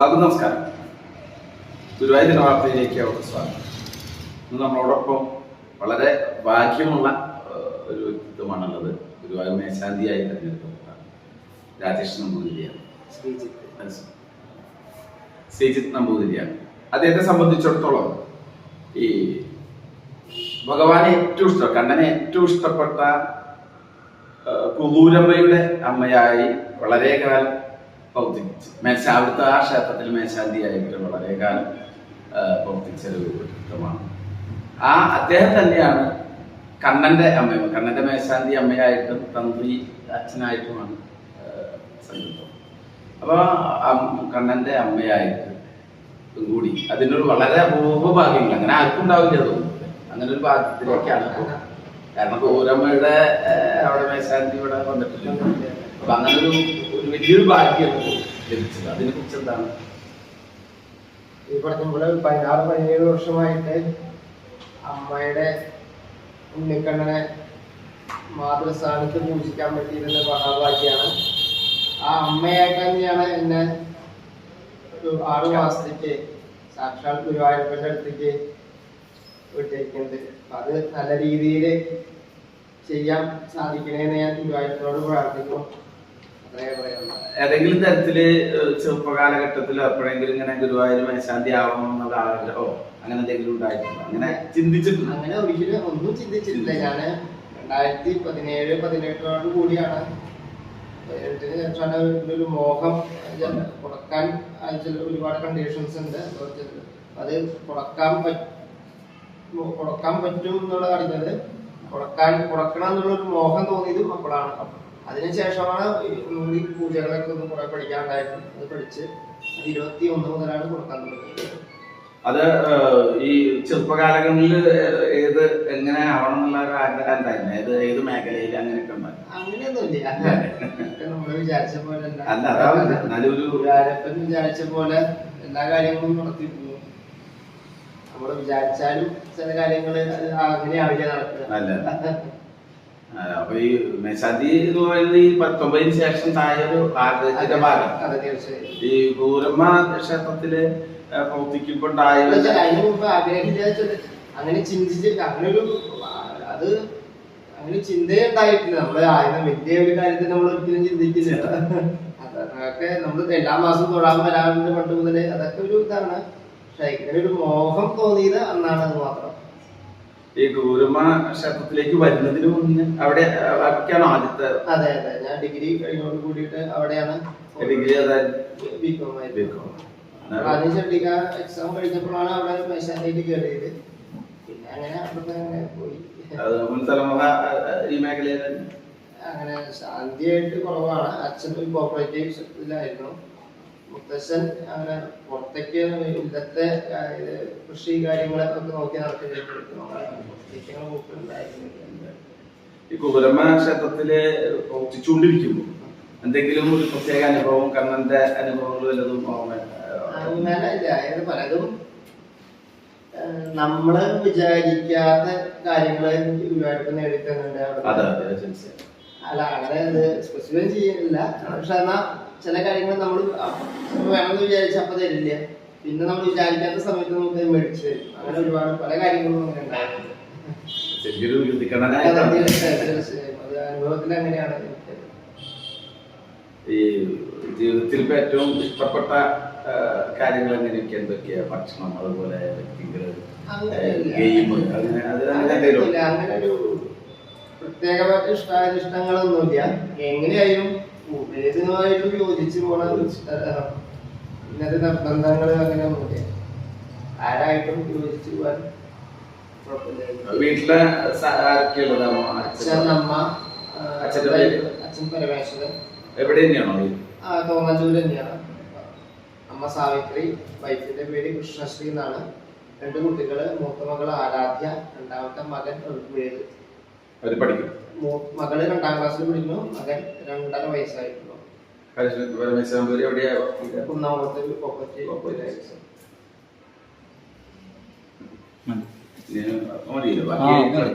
അത് നമസ്കാരം. ഗുരുവായൂർ വാർത്തയിലേക്ക് അവർക്ക് സ്വാഗതം. ഇന്ന് നമ്മളോടൊപ്പം വളരെ ഭാഗ്യമുള്ള ഒരു വ്യക്തിത്വമാണുള്ളത് ഗുരുവായൂർ മേശാന്തിയായി തെരഞ്ഞെടുക്കപ്പെട്ട രാജേഷ് നമ്പൂതിരിയാണ്. ശ്രീജിത്ത്. നമ്പൂതിരിയാണ്. അദ്ദേഹത്തെ സംബന്ധിച്ചിടത്തോളം ഈ ഭഗവാനെ ഏറ്റവും ഇഷ്ടം കണ്ണനെ ഏറ്റവും ഇഷ്ടപ്പെട്ട ഏഹ്, അമ്മയായി വളരെ കാലം പ്രവർത്തിച്ചു മേശ അവിടുത്തെ ആ ക്ഷേത്രത്തിൽ മേശാന്തിയായിട്ട് വളരെ കാലം ഏഹ്, പ്രവർത്തിച്ച ഒരു വ്യക്തിത്വമാണ് ആ അദ്ദേഹം തന്നെയാണ് കണ്ണന്റെ അമ്മയും. കണ്ണന്റെ മേശാന്തി അമ്മയായിട്ടും തന്ത്രി അച്ഛനായിട്ടുമാണ് ഏഹ്, സങ്കല്പം അപ്പൊ അം- കണ്ണന്റെ അമ്മയായിട്ട് കൂടി അതിനൊരു വളരെ അപൂർവ ഭാഗ്യങ്ങൾ. അങ്ങനെ ആർക്കും ഉണ്ടാവില്ല തോന്നുന്നു അങ്ങനെ ഒരു ഭാഗ്യത്തിലേക്കാണ്. കാരണം ഗൗരമ്മയുടെ അവിടെ മേശാന്തി ഇവിടെ വന്നിട്ടില്ല. അപ്പൊ അങ്ങനെ ഒരു ഒരു വലിയൊരു ഭാഗ്യം ലഭിച്ചത്. അതിനെ കുറിച്ച് എന്താണ്? ഈ പറഞ്ഞ പതിനാറ് പതിനേഴ് വർഷമായിട്ട് അമ്മയുടെ ഉണ്ണിക്കണ്ണനെ മാതൃസ്ഥാനത്ത് പൂജിക്കാൻ പറ്റിയിരുന്ന മഹാഭാഗ്യാണ്. ആ അമ്മയായിട്ട് തന്നെയാണ് എന്നെ ഒരു ആറു മാസത്തേക്ക് സാക്ഷാൽ ഗുരുവായൂരപ്പന്റെ അടുത്തേക്ക് വിട്ടേക്കുന്നത്. അപ്പൊ അത് നല്ല രീതിയിൽ ചെയ്യാൻ സാധിക്കണേന്ന് ഞാൻ ഗുരുവായൂരപ്പനോട് പറയാനുള്ളൂ ഏതെങ്കിലും തരത്തിൽ ഏഹ്, ചെറുപ്പ കാലഘട്ടത്തിൽ എപ്പോഴെങ്കിലും ഇങ്ങനെ ഗുരുവായൂർ മേശാന്തി ആവണം എന്നുള്ള ആഗ്രഹമോ അങ്ങനെ എന്തെങ്കിലും ഉണ്ടായിട്ടുണ്ടോ? അങ്ങനെ ചിന്തിച്ചിട്ടുണ്ട്? അങ്ങനെ ഒരിക്കലും ഒന്നും ചിന്തിച്ചിട്ടില്ല. ഞാൻ രണ്ടായിരത്തി പതിനേഴ് പതിനെട്ടോട് കൂടിയാണ്. ഒരു മോഹം പുറക്കാൻ ചില ഒരുപാട് കണ്ടീഷൻസ് ഉണ്ട്. അത് പറ്റും കൊടുക്കാൻ പറ്റും എന്നുള്ളത് അറിഞ്ഞത് കൊടുക്കണം എന്നുള്ള ഒരു മോഹം തോന്നിയതും അപ്പോഴാണ്. അതിനുശേഷമാണ് ഈ പൂജകളൊക്കെ ഒന്ന് കുറെ പഠിക്കാണ്ടായിരുന്നു അത് പഠിച്ച് അത് ഇരുപത്തി ഒന്ന് മുതലാണ് കൊടുക്കാൻ തുടങ്ങിയത്. അത് ഈ ചെറുപ്പകാലങ്ങളിൽ ഏത് എങ്ങനെ ആവണം എന്നുള്ള ഒരു ആഗ്രഹം ഏത് ഏത് മേഖലയിൽ അങ്ങനെയൊക്കെ അങ്ങനെയൊന്നുമില്ല. നമ്മൾ വിചാരിച്ച പോലെ അല്ല. നല്ലൊരു ഗുരുവായൂരപ്പൻ വിചാരിച്ച പോലെ എല്ലാ കാര്യങ്ങളും നടത്തി പോകും നമ്മൾ വിചാരിച്ചാലും ചില കാര്യങ്ങൾ അത് അങ്ങനെ ആവില്ല നടക്കുക. അപ്പൊ ഈ മെസതി എന്ന് പറയുന്നത് ഈ പത്തൊമ്പതിന് ശേഷം താഴെ ഒരു ആഗ്രഹത്തിന്റെ ഭാഗം. ഈ ഗൂരമ്മ ക്ഷേത്രത്തിൽ വെച്ചാൽ അങ്ങനെ ചിന്തിച്ചിട്ട് അങ്ങനെ ഒരു അത് അങ്ങനെ ചിന്തയെ ഉണ്ടായിട്ടില്ല നമ്മൾ ആയിരം വലിയ ഒരു കാര്യത്തിൽ നമ്മൾ ഒരിക്കലും ചിന്തിക്കുന്നില്ല അത് അതൊക്കെ നമ്മൾ എല്ലാ മാസവും തൊഴാൻ വരാറുണ്ട് പണ്ട് മുതലേ. അതൊക്കെ ഒരു ഇതാണ്. പക്ഷെ ഇങ്ങനെ ഒരു മോഹം തോന്നിയത് അന്നാണ് അത് മാത്രം. ഈ ഗൗരമ ക്ഷേത്രത്തിലേക്ക് വരുന്നതിന് മുന്നേ അവിടെ അതൊക്കെയാണോ ആദ്യത്തെ? അതെ അതെ. ഞാൻ ഡിഗ്രി കഴിഞ്ഞോട് കൂടിയിട്ട് അവിടെയാണ് ഡിഗ്രി അതായത് ബികോം. ചെട്ടിക്ക എക്സാം കഴിഞ്ഞപ്പോഴാണ് അവിടെ മേശാന്തിയിട്ട് കയറിയത് പിന്നെ അങ്ങനെ അവിടെ പോയി. അത് മുൻ തലമുറ ഈ മേഖലയിൽ അങ്ങനെ ശാന്തിയായിട്ട് കുറവാണ്. അച്ഛൻ ഒരു കോപ്പറേറ്റീവ് സെക്ടറിലായിരുന്നു മുത്തച്ഛൻ അങ്ങനെ പുറത്തേക്ക് ഇന്നത്തെ കൃഷി കാര്യങ്ങളെ കാര്യങ്ങളൊക്കെ നോക്കി നടത്തിയിട്ടുണ്ടായിരുന്നു ഈ കുബരമ ക്ഷേത്രത്തിൽ പ്രവർത്തിച്ചുകൊണ്ടിരിക്കുമ്പോൾ എന്തെങ്കിലും ഒരു പ്രത്യേക അനുഭവം കണ്ണന്റെ അനുഭവങ്ങൾ വല്ലതും ഓർമ്മ അങ്ങനെ ഇല്ല. അതായത് പലതും നമ്മൾ വിചാരിക്കാത്ത കാര്യങ്ങൾ ഗുരുവായൂരപ്പൻ നേടിത്തന്നുണ്ട്. അല്ല അങ്ങനെ സ്പെസിഫൈ ചെയ്യുന്നില്ല പക്ഷെ എന്നാ ചില കാര്യങ്ങൾ നമ്മൾ വേണമെന്ന് വിചാരിച്ച അപ്പൊ തരില്ല. പിന്നെ നമ്മൾ വിചാരിക്കാത്ത സമയത്ത് നമുക്ക് മേടിച്ച് തരും. അങ്ങനെ ഒരുപാട് പല കാര്യങ്ങളും അങ്ങനെ ശരിക്കൊരു അതെ, അനുഭവത്തിൽ അങ്ങനെയാണ് ഈ ജീവിതത്തിൽ ഏറ്റവും ഇഷ്ടപ്പെട്ട കാര്യങ്ങൾ എങ്ങനെയൊക്കെ? എന്തൊക്കെയാ? ഭക്ഷണം അതുപോലെ അങ്ങനെയില്ല. ഗെയിം അങ്ങനെ ഒരു പ്രത്യേകമായിട്ട് ഇഷ്ടാനിഷ്ടങ്ങളൊന്നുമില്ല എങ്ങനെയായാലും ഏതിനുമായിട്ടും യോജിച്ചു പോണ. ഇന്നത്തെ നിർബന്ധങ്ങൾ അങ്ങനെയൊന്നുമില്ല ആരായിട്ടും യോജിച്ചു പോകാൻ വീട്ടിലെ അച്ഛൻ? അമ്മ അച്ഛൻ പരമേശ്വരൻ. എവിടെ തന്നെയാണോ ആ തോന്നല്ലൂർ തന്നെയാണ്. അമ്മ സാവിത്രി വൈഫിന്റെ പേര് കൃഷ്ണശ്രീ എന്നാണ്. രണ്ട് കുട്ടികൾ മൂത്ത മകൾ ആരാധ്യ രണ്ടാമത്തെ മകൻ ഒഴുക്കുവേത് അവർ പഠിക്കും. മകൾ രണ്ടാം ക്ലാസ്സിൽ പഠിക്കുന്നു. മകൻ രണ്ടര വയസ്സായിട്ടുള്ളൂ. കോപ്പറേറ്റീവ്. മതിയല്ലോ. ബാക്കി